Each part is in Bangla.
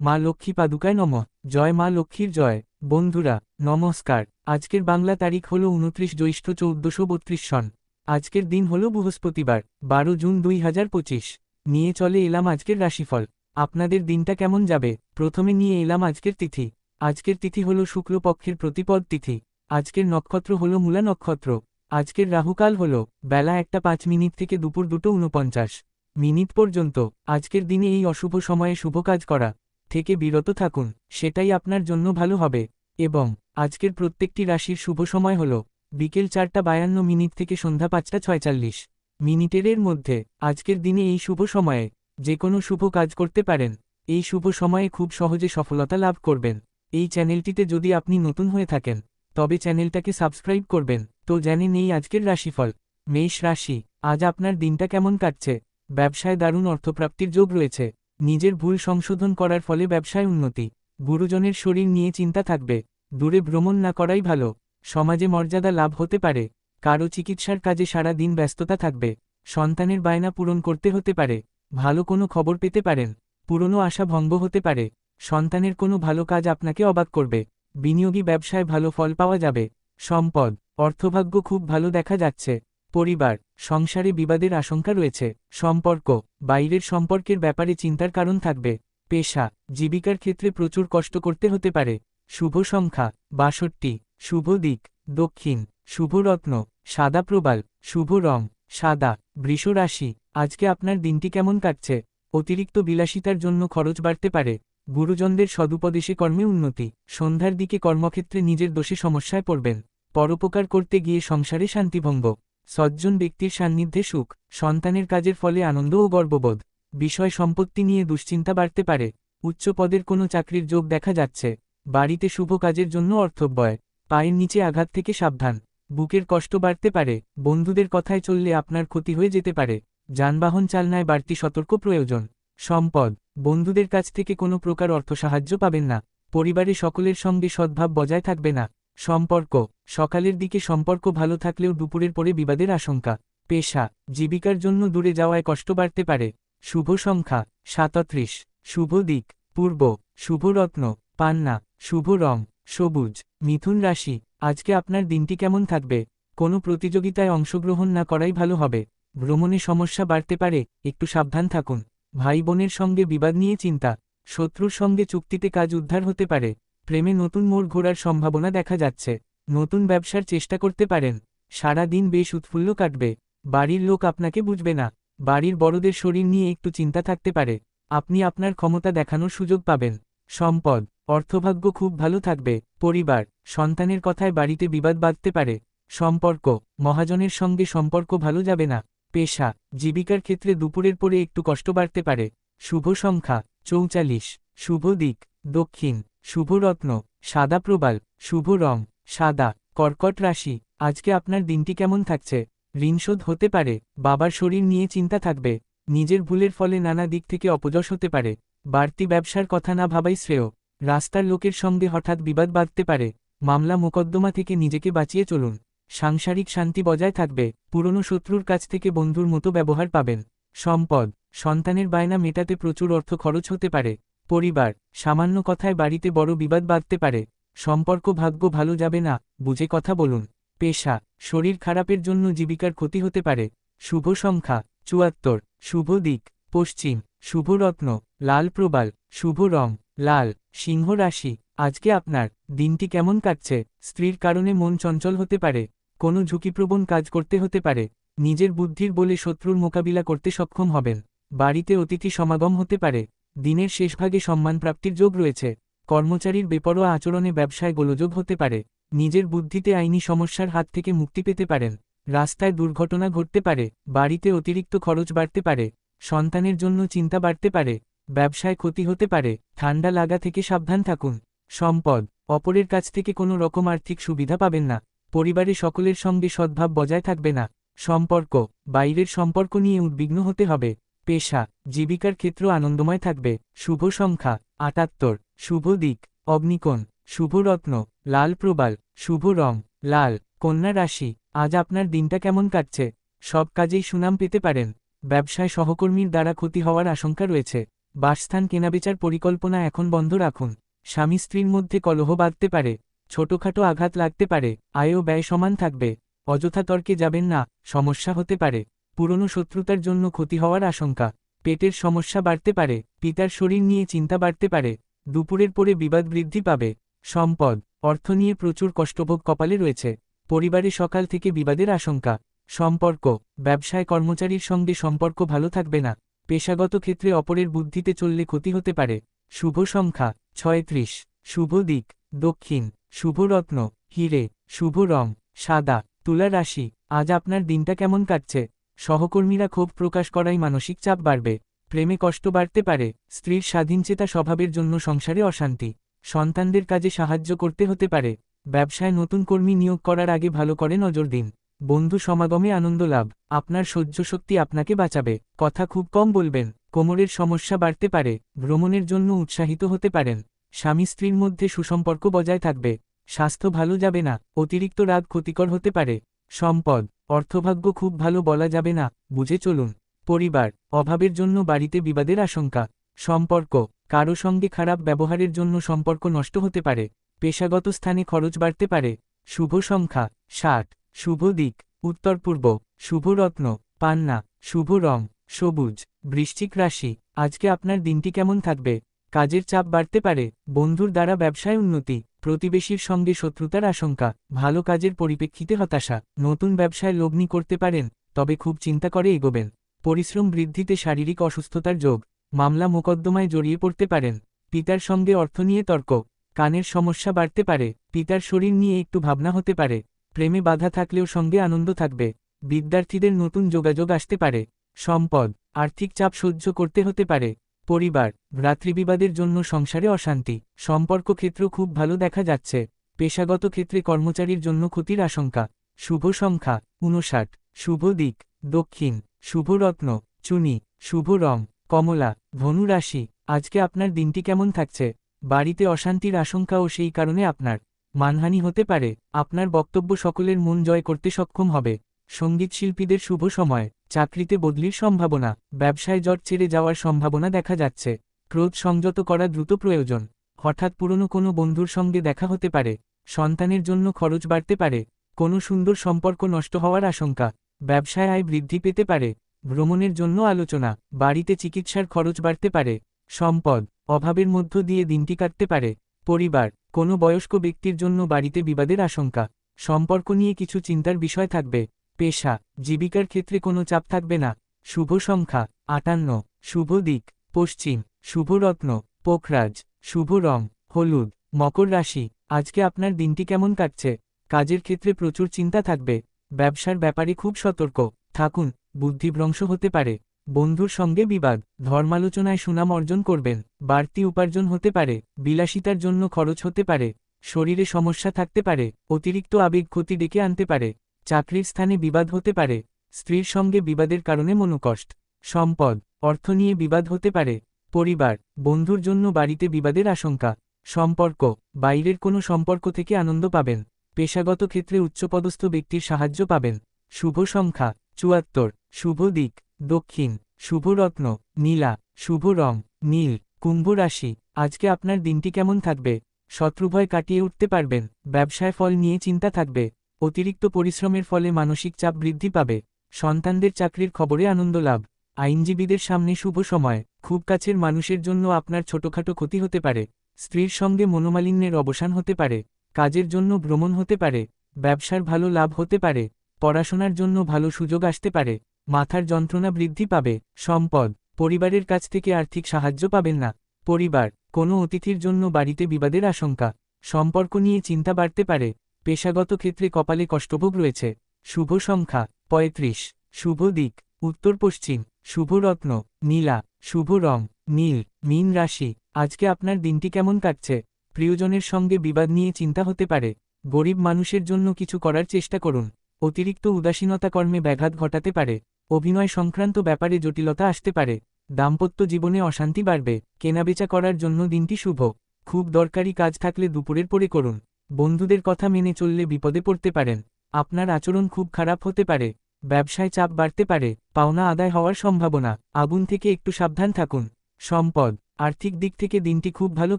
মা লক্ষ্মী পাদুকায় নম। জয় মা লক্ষ্মীর জয়। বন্ধুরা, নমস্কার। আজকের বাংলা তারিখ হল উনত্রিশ জ্যৈষ্ঠ চৌদ্দশো বত্রিশ সন। আজকের দিন হল বৃহস্পতিবার, বারো জুন দুই হাজার পঁচিশ। নিয়ে চলে এলাম আজকের রাশিফল। আপনাদের দিনটা কেমন যাবে? প্রথমে নিয়ে এলাম আজকের তিথি। আজকের তিথি হল শুক্লপক্ষের প্রতিপদ তিথি। আজকের নক্ষত্র হল মূলা নক্ষত্র। আজকের রাহুকাল হল বেলা একটা পাঁচ মিনিট থেকে দুপুর দুটো উনপঞ্চাশ মিনিট পর্যন্ত। আজকের দিনে এই অশুভ সময়ে শুভ কাজ করা। থেকে বিরত থাকুন, সেটাই আপনার জন্য ভালো হবে। এবং আজকের প্রত্যেকটি রাশির শুভ সময় হল বিকেল চারটা বায়ান্ন মিনিট থেকে সন্ধ্যা পাঁচটা ছয়চাল্লিশ মিনিটের মধ্যে। আজকের দিনে এই শুভ সময়ে যে কোনো শুভ কাজ করতে পারেন। এই শুভ সময়ে খুব সহজে সফলতা লাভ করবেন। এই চ্যানেলটিতে যদি আপনি নতুন হয়ে থাকেন, তবে চ্যানেলটাকে সাবস্ক্রাইব করবেন। তো জানে নেই আজকের রাশিফল। মেষ রাশি, আজ আপনার দিনটা কেমন কাটছে? ব্যবসায় দারুণ অর্থপ্রাপ্তির যোগ রয়েছে। নিজের ভুল সংশোধন করার ফলে ব্যবসায় উন্নতি। গুরুজনের শরীর নিয়ে চিন্তা থাকবে। দূরে ভ্রমণ না করাই ভালো। সমাজে মর্যাদা লাভ হতে পারে। কারও চিকিৎসার কাজে সারা দিন ব্যস্ততা থাকবে। সন্তানের বায়না পূরণ করতে হতে পারে। ভালো কোনো খবর পেতে পারেন। পুরনো আশা ভঙ্গ হতে পারে। সন্তানের কোনো ভালো কাজ আপনাকে অবাক করবে। বিনিয়োগী ব্যবসায় ভালো ফল পাওয়া যাবে। সম্পদ, অর্থভাগ্য খুব ভালো দেখা যাচ্ছে। পরিবার সংসারে বিবাদের আশঙ্কা রয়েছে। সম্পর্ক, বাইরের সম্পর্কের ব্যাপারে চিন্তার কারণ থাকবে। পেশা, জীবিকার ক্ষেত্রে প্রচুর কষ্ট করতে হতে পারে। শুভ সংখ্যা, বাষট্টি, শুভ দিক, দক্ষিণ, শুভ রত্ন, সাদা প্রবাল, শুভ রং, সাদা, বৃষ রাশি, আজকে আপনার দিনটি কেমন কাটছে? অতিরিক্ত বিলাসিতার জন্য খরচ বাড়তে পারে। গুরুজনদের সদুপদেশে কর্মে উন্নতি। সন্ধ্যার দিকে কর্মক্ষেত্রে নিজের দোষে সমস্যায় পড়বেন। পরোপকার করতে গিয়ে সংসারে শান্তিভঙ্গ সজ্জন ব্যক্তির সান্নিধ্যে সুখ, সন্তানের কাজের ফলে আনন্দ ও গর্ববোধ। বিষয় সম্পত্তি নিয়ে দুশ্চিন্তা বাড়তে পারে। উচ্চ পদের কোনো চাকরির যোগ দেখা যাচ্ছে। বাড়িতে শুভ কাজের জন্য অর্থব্যয়। পায়ের নিচে আঘাত থেকে সাবধান। বুকের কষ্ট বাড়তে পারে। বন্ধুদের কথায় চললে আপনার ক্ষতি হয়ে যেতে পারে। যানবাহন চালনায় বাড়তি সতর্ক প্রয়োজন। সম্পদ। বন্ধুদের কাছ থেকে কোনো প্রকার অর্থ সাহায্য পাবেন না। পরিবারে সকলের সঙ্গে সদ্ভাব বজায় থাকবে না। সম্পর্ক। সকালের দিকে সম্পর্ক ভালো থাকলেও দুপুরের পরে বিবাদের আশঙ্কা। পেশা, জীবিকার জন্য দূরে যাওয়ায় কষ্ট বাড়তে পারে। শুভ সংখ্যা, সাতত্রিশ। শুভ দিক, পূর্ব। শুভ রত্ন, পান্না। শুভ রং, সবুজ। মিথুন রাশি, আজকে আপনার দিনটি কেমন থাকবে? কোনো প্রতিযোগিতায় অংশগ্রহণ না করাই ভালো হবে। ভ্রমণে সমস্যা বাড়তে পারে, একটু সাবধান থাকুন। ভাই বোনের সঙ্গে বিবাদ নিয়ে চিন্তা। শত্রুর সঙ্গে চুক্তিতে কাজ উদ্ধার হতে পারে। প্রেমে নতুন মোড় ঘোরার সম্ভাবনা দেখা যাচ্ছে। নতুন ব্যবসার চেষ্টা করতে পারেন। সারা দিন বেশ উৎফুল্ল কাটবে। বাড়ির লোক আপনাকে বুঝবে না। বাড়ির বড়দের শরীর নিয়ে একটু চিন্তা থাকতে পারে। আপনি আপনার ক্ষমতা দেখানোর সুযোগ পাবেন। সম্পদ, অর্থভাগ্য খুব ভালো থাকবে। পরিবার, সন্তানের কথায় বাড়িতে বিবাদ বাঁধতে পারে। সম্পর্ক, মহাজনের সঙ্গে সম্পর্ক ভালো যাবে না। পেশা, জীবিকার ক্ষেত্রে দুপুরের পরে একটু কষ্ট বাড়তে পারে। শুভ সংখ্যা চৌচাল্লিশ শুভ দিক, দক্ষিণ। শুভ রত্ন, সাদা প্রবাল। শুভ রং। সাদা, কর্কট রাশি, আজকে আপনার দিনটি কেমন থাকছে? ঋণশোধ হতে পারে, বাবার শরীর নিয়ে চিন্তা থাকবে, নিজের ভুলের ফলে নানা দিক থেকে অপযশ হতে পারে, বাড়তি ব্যবসার কথা না ভাবাই শ্রেয়, রাস্তার লোকের সঙ্গে হঠাৎ বিবাদ বাঁধতে পারে, মামলা মোকদ্দমা থেকে নিজেকে বাঁচিয়ে চলুন, সাংসারিক শান্তি বজায় থাকবে, পুরনো শত্রুর কাছ থেকে বন্ধুর মতো ব্যবহার পাবেন, সম্পদ, সন্তানের বায়না মেটাতে প্রচুর অর্থ খরচ হতে পারে, পরিবার, সামান্য কথায় বাড়িতে বড় বিবাদ বাঁধতে পারে সম্পর্ক ভাগ্য ভালো যাবে না, বুঝে কথা বলুন। পেশা, শরীর খারাপের জন্য জীবিকার ক্ষতি হতে পারে। শুভ সংখ্যা, চুয়াত্তর। শুভ দিক, পশ্চিম। শুভ রত্ন, লাল প্রবাল। শুভ রং, লাল। সিংহ রাশি। আজকে আপনার দিনটি কেমন কাটছে? স্ত্রীর কারণে মন চঞ্চল হতে পারে। কোনো ঝুঁকিপ্রবণ কাজ করতে হতে পারে। নিজের বুদ্ধির বলে শত্রুর মোকাবিলা করতে সক্ষম হবেন। বাড়িতে অতিথি সমাগম হতে পারে। দিনের শেষভাগে সম্মান প্রাপ্তির যোগ রয়েছে। কর্মচারীর বেপরোয়া আচরণে ব্যবসায় গোলযোগ হতে পারে, নিজের বুদ্ধিতে আইনি সমস্যার হাত থেকে মুক্তি পেতে পারেন, রাস্তায় দুর্ঘটনা ঘটতে পারে, বাড়িতে অতিরিক্ত খরচ বাড়তে পারে, সন্তানের জন্য চিন্তা বাড়তে পারে, ব্যবসায় ক্ষতি হতে পারে, ঠান্ডা লাগা থেকে সাবধান থাকুন, সম্পদ, অপরের কাছ থেকে কোনো রকম আর্থিক সুবিধা পাবেন না, পরিবারে সকলের সঙ্গে সদ্ভাব বজায় থাকবে না, সম্পর্ক, বাইরের সম্পর্ক নিয়ে উদ্বিগ্ন হতে হবে, পেশা, জীবিকার ক্ষেত্র আনন্দময় থাকবে, শুভ সংখ্যা, আটাত্তর। শুভ দিক, অগ্নিকোণ, শুভ রত্ন, লাল প্রবাল, শুভ রং, লাল, কন্যা রাশি, আজ আপনার দিনটা কেমন কাটছে? সব কাজেই সুনাম পেতে পারেন। ব্যবসায় সহকর্মীর দ্বারা ক্ষতি হওয়ার আশঙ্কা রয়েছে। বাসস্থান কেনাবেচার পরিকল্পনা এখন বন্ধ রাখুন। স্বামী স্ত্রীর মধ্যে কলহ বাঁধতে পারে। ছোটখাটো আঘাত লাগতে পারে। আয় ও ব্যয় সমান থাকবে। অযথা তর্কে যাবেন না, সমস্যা হতে পারে। পুরনো শত্রুতার জন্য ক্ষতি হওয়ার আশঙ্কা। পেটের সমস্যা বাড়তে পারে। পিতার শরীর নিয়ে চিন্তা বাড়তে পারে। দুপুরের পরে বিবাদ বৃদ্ধি পাবে, সম্পদ, অর্থ নিয়ে প্রচুর কষ্টভোগ কপালে রয়েছে, পরিবারে সকাল থেকে বিবাদের আশঙ্কা, সম্পর্ক, ব্যবসায় কর্মচারীর সঙ্গে সম্পর্ক ভালো থাকবে না, পেশাগত ক্ষেত্রে অপরের বুদ্ধিতে চললে ক্ষতি হতে পারে, শুভ সংখ্যা, ছয়ত্রিশ, শুভ দিক, দক্ষিণ, শুভ রত্ন, হিরে, শুভ রং, সাদা, তুলা রাশি, আজ আপনার দিনটা কেমন কাটছে, সহকর্মীরা ক্ষোভ প্রকাশ করাই মানসিক চাপ বাড়বে। প্রেমে কষ্ট বাড়তে পারে, স্ত্রীর স্বাধীনচেতা স্বভাবের জন্য সংসারে অশান্তি, সন্তানদের কাজে সাহায্য করতে হতে পারে, ব্যবসায় নতুন কর্মী নিয়োগ করার আগে ভালো করে নজর দিন, বন্ধু সমাগমে আনন্দ লাভ, আপনার সহ্য শক্তি আপনাকে বাঁচাবে, কথা খুব কম বলবেন, কোমরের সমস্যা বাড়তে পারে, ভ্রমণের জন্য উৎসাহিত হতে পারেন, স্বামী স্ত্রীর মধ্যে সুসম্পর্ক বজায় থাকবে, স্বাস্থ্য ভালো যাবে না, অতিরিক্ত রাগ ক্ষতিকর হতে পারে, সম্পদ, অর্থভাগ্য খুব ভালো বলা যাবে না, বুঝে চলুন। পরিবার, অভাবের জন্য বাড়িতে বিবাদের আশঙ্কা, সম্পর্ক, কারও সঙ্গে খারাপ ব্যবহারের জন্য সম্পর্ক নষ্ট হতে পারে, পেশাগত স্থানে খরচ বাড়তে পারে, শুভ সংখ্যা, ষাট, শুভ দিক, উত্তর পূর্ব, শুভ রত্ন, পান্না, শুভ রং, সবুজ, বৃশ্চিক রাশি, আজকে আপনার দিনটি কেমন থাকবে? কাজের চাপ বাড়তে পারে, বন্ধুর দ্বারা ব্যবসায় উন্নতি, প্রতিবেশীর সঙ্গে শত্রুতার আশঙ্কা, ভালো কাজের পরিপ্রেক্ষিতে হতাশা, নতুন ব্যবসায় লগ্নি করতে পারেন, তবে খুব চিন্তা করে এগোবেন। পরিশ্রম বৃদ্ধিতে শারীরিক অসুস্থতার যোগ, মামলা মোকদ্দমায় জড়িয়ে পড়তে পারেন, পিতার সঙ্গে অর্থ নিয়ে তর্ক, কানের সমস্যা বাড়তে পারে, পিতার শরীর নিয়ে একটু ভাবনা হতে পারে, প্রেমে বাধা থাকলেও সঙ্গে আনন্দ থাকবে, বিদ্যার্থীদের নতুন যোগাযোগ আসতে পারে, সম্পদ, আর্থিক চাপ সহ্য করতে হতে পারে, পরিবার, ভ্রাতৃবিবাদের জন্য সংসারে অশান্তি, সম্পর্ক ক্ষেত্র খুব ভালো দেখা যাচ্ছে, পেশাগত ক্ষেত্রে কর্মচারীর জন্য ক্ষতির আশঙ্কা, শুভ সংখ্যা উনষাট শুভ দিক, দক্ষিণ শুভ রত্ন চুনি, শুভ রং, কমলা ধনু রাশি আজকে আপনার দিনটি কেমন থাকছে? বাড়িতে অশান্তির আশঙ্কা ও সেই কারণে আপনার। মানহানি হতে পারে, আপনার বক্তব্য সকলের মন জয় করতে সক্ষম হবে। সংগীত শিল্পীদের শুভ সময়, চাকরিতে বদলির সম্ভাবনা, ব্যবসায় জট ছেড়ে যাওয়ার সম্ভাবনা দেখা যাচ্ছে। ক্রোধ সংযত করা দ্রুত প্রয়োজন। হঠাৎ পুরনো কোনো বন্ধুর সঙ্গে দেখা হতে পারে। সন্তানের জন্য খরচ বাড়তে পারে। কোনো সুন্দর সম্পর্ক নষ্ট হওয়ার আশঙ্কা। ব্যবসায় আয় বৃদ্ধি পেতে পারে, ভ্রমণের জন্য আলোচনা, বাড়িতে চিকিৎসার খরচ বাড়তে পারে, সম্পদ, অভাবের মধ্য দিয়ে দিনটি কাটতে পারে, পরিবার, কোনো বয়স্ক ব্যক্তির জন্য বাড়িতে বিবাদের আশঙ্কা, সম্পর্ক নিয়ে কিছু চিন্তার বিষয় থাকবে, পেশা, জীবিকার ক্ষেত্রে কোনো চাপ থাকবে না, শুভ সংখ্যা, আটান্ন, শুভ দিক, পশ্চিম, শুভ রত্ন, পোখরাজ, শুভ রং, হলুদ, মকর রাশি, আজকে আপনার দিনটি কেমন কাটছে, কাজের ক্ষেত্রে প্রচুর চিন্তা থাকবে ব্যবসার ব্যাপারে খুব সতর্ক। থাকুন, বুদ্ধিভ্রংশ হতে পারে। বন্ধুর সঙ্গে বিবাদ, ধর্মালোচনায় সুনাম অর্জন করবেন, বাড়তি উপার্জন হতে পারে, বিলাসিতার জন্য খরচ হতে পারে, শরীরে সমস্যা থাকতে পারে, অতিরিক্ত আবেগ ক্ষতি ডেকে আনতে পারে, চাকরির স্থানে বিবাদ হতে পারে, স্ত্রীর সঙ্গে বিবাদের কারণে মনোকষ্ট, সম্পদ, অর্থ নিয়ে বিবাদ হতে পারে, পরিবার, বন্ধুর জন্য বাড়িতে বিবাদের আশঙ্কা, সম্পর্ক, বাইরের কোনো সম্পর্ক থেকে আনন্দ পাবেন। পেশাগত ক্ষেত্রে উচ্চপদস্থ ব্যক্তির সাহায্য পাবেন। শুভ সংখ্যা, চুয়াত্তর। শুভ দিক, দক্ষিণ। শুভ রত্ন, নীলা। শুভ রং, নীল। কুম্ভ রাশি। আজকে আপনার দিনটি কেমন থাকবে? শত্রুভয় কাটিয়ে উঠতে পারবেন। ব্যবসায় ফল নিয়ে চিন্তা থাকবে। অতিরিক্ত পরিশ্রমের ফলে মানসিক চাপ বৃদ্ধি পাবে। সন্তানদের চাকরির খবরে আনন্দ লাভ। আইনজীবীদের সামনে শুভ সময়। খুব কাছের মানুষের জন্য আপনার ছোটখাটো ক্ষতি হতে পারে। স্ত্রীর সঙ্গে মনোমালিন্যের অবসান হতে পারে। কাজের জন্য ভ্রমণ হতে পারে, ব্যবসার ভালো লাভ হতে পারে, পড়াশোনার জন্য ভালো সুযোগ আসতে পারে, মাথার যন্ত্রণা বৃদ্ধি পাবে, সম্পদ, পরিবারের কাছ থেকে আর্থিক সাহায্য পাবেন না, পরিবার, কোনো অতিথির জন্য বাড়িতে বিবাদের আশঙ্কা, সম্পর্ক নিয়ে চিন্তা বাড়তে পারে, পেশাগত ক্ষেত্রে কপালে কষ্টভোগ রয়েছে, শুভ সংখ্যা, পঁয়ত্রিশ, শুভ দিক, উত্তর পশ্চিম, শুভ রত্ন, নীলা, শুভ রং, নীল, মীন রাশি, আজকে আপনার দিনটি কেমন কাটছে? প্রিয়জনের সঙ্গে বিবাদ নিয়ে চিন্তা হতে পারে। গরিব মানুষের জন্য কিছু করার চেষ্টা করুন। অতিরিক্ত উদাসীনতা কর্মে ব্যাঘাত ঘটাতে পারে। অভিনয় সংক্রান্ত ব্যাপারে জটিলতা আসতে পারে। দাম্পত্য জীবনে অশান্তি বাড়বে। কেনাবেচা করার জন্য দিনটি শুভ। খুব দরকারি কাজ থাকলে দুপুরের পরে করুন। বন্ধুদের কথা মেনে চললে বিপদে পড়তে পারেন। আপনার আচরণ খুব খারাপ হতে পারে। ব্যবসায় চাপ বাড়তে পারে। পাওনা আদায় হওয়ার সম্ভাবনা। আগুন থেকে একটু সাবধান থাকুন। সম্পদ। আর্থিক দিক থেকে দিনটি খুব ভালো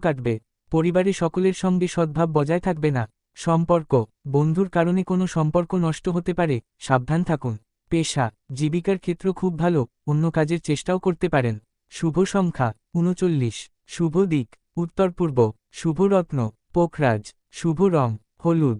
কাটবে। পরিবারে সকলের সঙ্গে সদ্ভাব বজায় থাকবে না। সম্পর্ক, বন্ধুর কারণে কোনো সম্পর্ক নষ্ট হতে পারে, সাবধান থাকুন। পেশা, জীবিকার ক্ষেত্র খুব ভালো, অন্য কাজের চেষ্টাও করতে পারেন। শুভ সংখ্যা, উনচল্লিশ। শুভ দিক, উত্তর পূর্ব। শুভ রত্ন, পোখরাজ। শুভ রং, হলুদ।